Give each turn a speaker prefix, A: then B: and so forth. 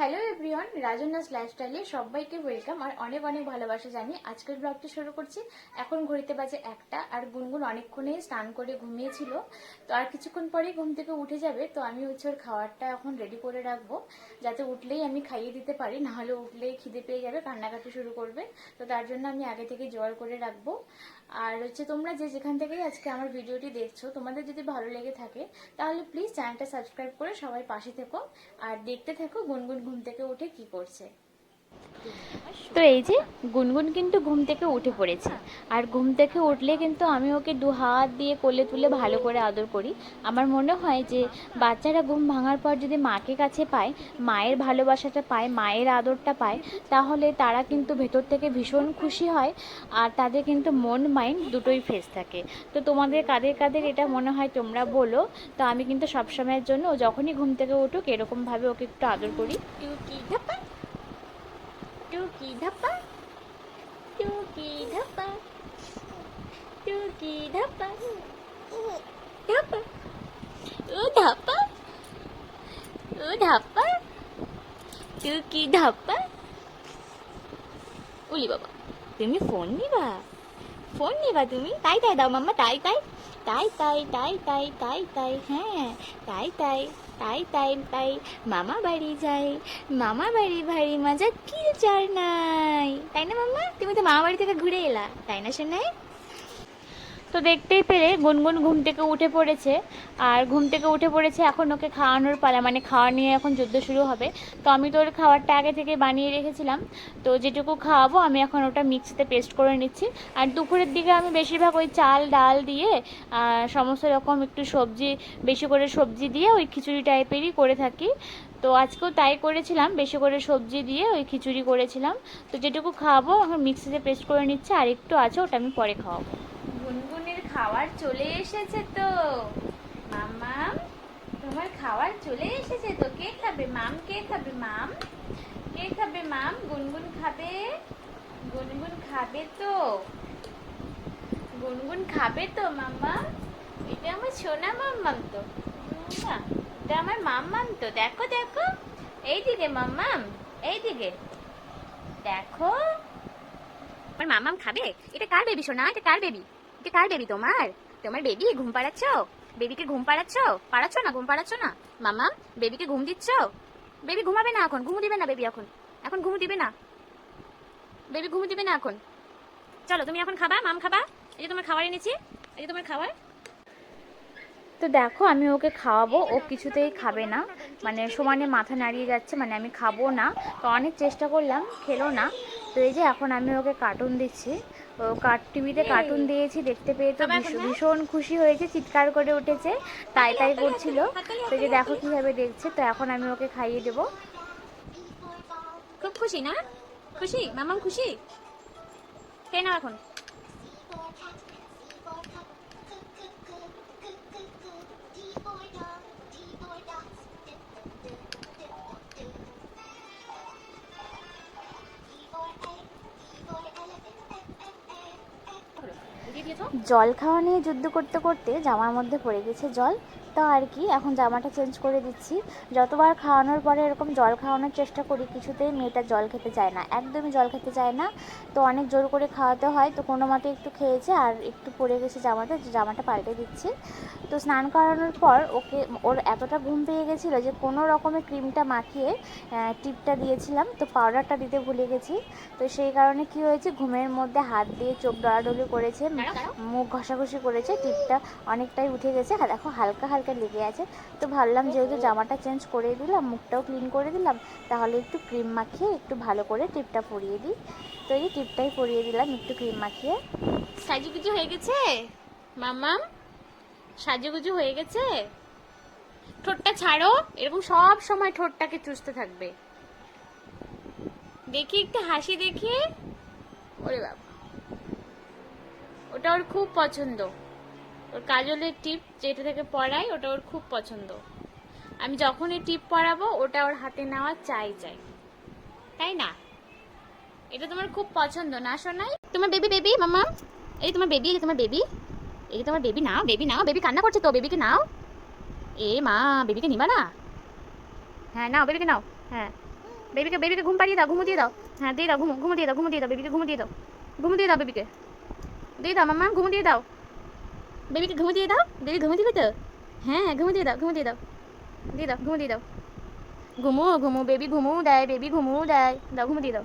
A: Hello everyone রাজনাস লাইফস্টাইলে সবাইকে welcome আর অনেক অনেক ভালোবাসা জানি আজকের ব্লগটা শুরু করছি। এখন ঘড়িতে বাজে একটা আর গুনগুন অনেকক্ষণেই স্নান করে ঘুমিয়েছিল। তো আর কিছুক্ষণ পরেই ঘুম থেকে উঠে যাবে, তো আমি হচ্ছে ওর খাবারটা এখন রেডি করে রাখব। যাতে উঠলেই আমি খাইয়ে দিতে পারি, নাহলে উঠলেই খিদে পেয়ে যাবে, কান্নাকাটি শুরু করবে। তো তার জন্য আমি আগে থেকে জোয়ার করে রাখব। আর হচ্ছে তোমরা যে যেখান থেকেই আজকে আমার ভিডিওটি দেখছ, তোমাদের যদি ভালো লেগে থাকে, তাহলে প্লিজ চ্যানেলটা সাবস্ক্রাইব করে সবাই পাশে থেকো। আর দেখতে থেকো গুনগুন ঘুম থেকে উঠে কি করছে। তো এই যে গুনগুন কিন্তু ঘুম থেকে উঠে পড়েছে। আর ঘুম থেকে উঠলে কিন্তু আমি ওকে দু হাত দিয়ে কোলে তুলে ভালো করে আদর করি। আমার মনে হয় যে বাচ্চারা ঘুম ভাঙার পর যদি মাকে কাছে পায়, মায়ের ভালোবাসাটা পায়, মায়ের আদরটা পায়, তাহলে তারা কিন্তু ভেতর থেকে ভীষণ খুশি হয় আর তাদের কিন্তু মন, মাইন্ড দুটোই ফ্রেশ থাকে। তো তোমাদের কাদের কাদের এটা মনে হয় তোমরা বলো। তো আমি কিন্তু সবসময়ের জন্য যখনই ঘুম থেকে উঠুক এরকমভাবে ওকে একটু আদর করি। টুকি ধাপ্পা টুকি ধাপ্পা টুকি ধাপ্পা ধাপ্পা ও ধাপ্পা ও ধাপ্পা টুকি ধাপ্পা উলি বাবা, তুমি ফোন নিবা ফোন নিবা তুমি। তাই তাই দাও মাম্মা, তাই তাই তাই তাই তাই তাই তাই তাই হ্যাঁ তাই তাই। তাই তাই তাই, মামা বাড়ি যাই মামা বাড়ি ভারী মজা কি চার নাই। তাই না মামা? তুমি তো মামা বাড়ি থেকে ঘুরে এলা। তাই না শোনাই তো দেখতেই পেলে গুনগুন ঘুম থেকে উঠে পড়েছে। আর ঘুম থেকে উঠে পড়েছে এখন ওকে খাওয়ানোর পালা মানে খাওয়া নিয়ে এখন যুদ্ধ শুরু হবে। তো আমি তো ওর খাবারটা আগে থেকে বানিয়ে রেখেছিলাম। তো যেটুকু খাওয়াবো আমি এখন ওটা মিক্সিতে পেস্ট করে নিচ্ছি। আর দুপুরের দিকে আমি বেশিরভাগ ওই চাল, ডাল দিয়ে সমস্ত রকম একটু সবজি, বেশি করে সবজি দিয়ে ওই খিচুড়ি টাইপেরই করে থাকি। তো আজকেও তাই করেছিলাম, বেশি করে সবজি দিয়ে ওই খিচুড়ি করেছিলাম। তো যেটুকু খাওয়াবো এখন মিক্সিতে পেস্ট করে নিচ্ছে, আর একটু আছে ওটা আমি পরে খাওয়াবো। খাবার চলে এসেছে তো। মামাম, তোমার খাওয়ার চলে এসেছে তো। কে খাবে মাম? কে খাবে মাম? কে খাবে মাম? গুনগুন খাবে? গুনগুন খাবে তো। গুনগুন খাবে তো, মাম্মা? এটা আমার সোনা মাম্মাম তো। এটা আমার মাম্মাম তো। দেখো দেখো। এইদিকে মাম্মাম, এইদিকে। দেখো। আমার মামাম খাবে? এটা কার বেবি সোনা? এটা কার বেবি এটা কার বেবি তোমার? তোমার বেবি ঘুম পাড়াচ্ছ? বেবিকে ঘুম পাড়াচ্ছ? পাড়াচ্ছ না, ঘুম পাড়াচ্ছ না? মামাম বেবিকে ঘুম দিচ্ছ? বেবি ঘুমাবে না এখন ঘুম দিবে না বেবি এখন। এখন ঘুম দিবে না। বেবি ঘুম দিবে না এখন। চলো, তুমি এখন খাবা, মাম খাবা। এই যে তোমার খাবার এনেছি, এই যে তোমার খাবার। তো দেখো, আমি ওকে খাওয়াবো, ও কিছুতেই খাবে না। মানে সমানে মাথা নাড়িয়ে যাচ্ছে মানে আমি খাব না। তো অনেক চেষ্টা করলাম, খেলো না। তো এই যে এখন আমি ওকে কার্টুন দিচ্ছি ও কার্ট টিভিতে কার্টুন দিয়েছি দেখতে পেয়ে তো ভীষণ- ভীষণ খুশি হয়েছে চিৎকার করে উঠেছে তাই তাই করছিল তো যে দেখো কীভাবে দেখছে তো এখন আমি ওকে খাইয়ে দেবো খুব খুশি না খুশি মামাম খুশি খেয়ে নাও এখন জল খাওয়া নিয়ে যুদ্ধ করতে করতে জামার মধ্যে পড়ে গেছে জল। তো আর কি এখন জামাটা চেঞ্জ করে দিচ্ছি। যতবার খাওয়ানোর পরে এরকম জল খাওয়ানোর চেষ্টা করি কিছুতেই মেয়েটা জল খেতে চায় না। একদমই জল খেতে চায় না। তো অনেক জোর করে খাওয়াতে হয়। তো কোনো মতে একটু খেয়েছে আর একটু পড়ে গেছে জামাটা জামাটা পাল্টে দিচ্ছি। তো স্নান করানোর পর ওকে ওর এতটা ঘুম পেয়ে গেছিল যে কোনো রকমের ক্রিমটা মাখিয়ে টিপটা দিয়েছিলাম। তো পাউডারটা দিতে ভুলে গেছি। তো সেই কারণে কি হয়েছে ঘুমের মধ্যে হাত দিয়ে চোখ ডলাডলি করেছে। মুখ ঘষাঘষি করেছে, টিপটা অনেকটাই উঠে গেছে দেখো হালকা হালকা লেগে আছে। তো ভাবলাম যেহেতু জামাটা চেঞ্জ করে দিলাম, মুখটাও ক্লিন করে দিলাম, তাহলে একটু ক্রিম মাখিয়ে একটু ভালো করে টিপটা পরিয়ে দিই। তো এই টিপটাই পরিয়ে দিলাম একটু ক্রিম মাখিয়ে। সাজুগুজু হয়ে গেছে? মামাম সাজুগুজু হয়ে গেছে? ঠোঁটটা ছাড়ো, এরকম সব সময় ঠোঁটটাকে চুষতে থাকবে। দেখি একটু হাসি দেখি ওরে বাবা। ওটা ওর খুব পছন্দ। ওর কাজলের টিপ যেটা থেকে পড়াই ওটা ওর খুব পছন্দ। আমি যখনই টিপ পরাবো ওটা ওর হাতে নেওয়া চাই চাই। তাই না? এটা তোমার খুব পছন্দ না শোনাই তোমার বেবি বেবি মামা এই তোমার বেবি এই তোমার বেবি এই তোমার বেবি নাও বেবি নাও বেবি কান্না করছে তো বেবিকে নাও। এ মা বেবিকে নিবা না? হ্যাঁ নাও বেবিকে নাও হ্যাঁ।
B: বেবিকে বেবিকে ঘুম পাড়িয়ে দাও ঘুমো দিয়ে দাও। হ্যাঁ দিয়ে দাও, ঘুমো ঘুমো দিয়ে দাও ঘুমো দিয়ে দাও বেবিকে ঘুমো দিয়ে দাও। ঘুমো দিয়ে দাও বেবিকে দিয়ে দাও মাম্মা ঘুম দিয়ে দাও। বেবিকে ঘুম দিয়ে দাও? বেবি ঘুম দিবে তো? হ্যাঁ ঘুম দিয়ে দাও, ঘুম দিয়ে দাও। দিয়ে দাও, ঘুম দিয়ে দাও। ঘুমো ঘুমো, বেবি, ঘুমো দেয়, বেবি, ঘুমো দেয়। দাও, ঘুম দিয়ে দাও।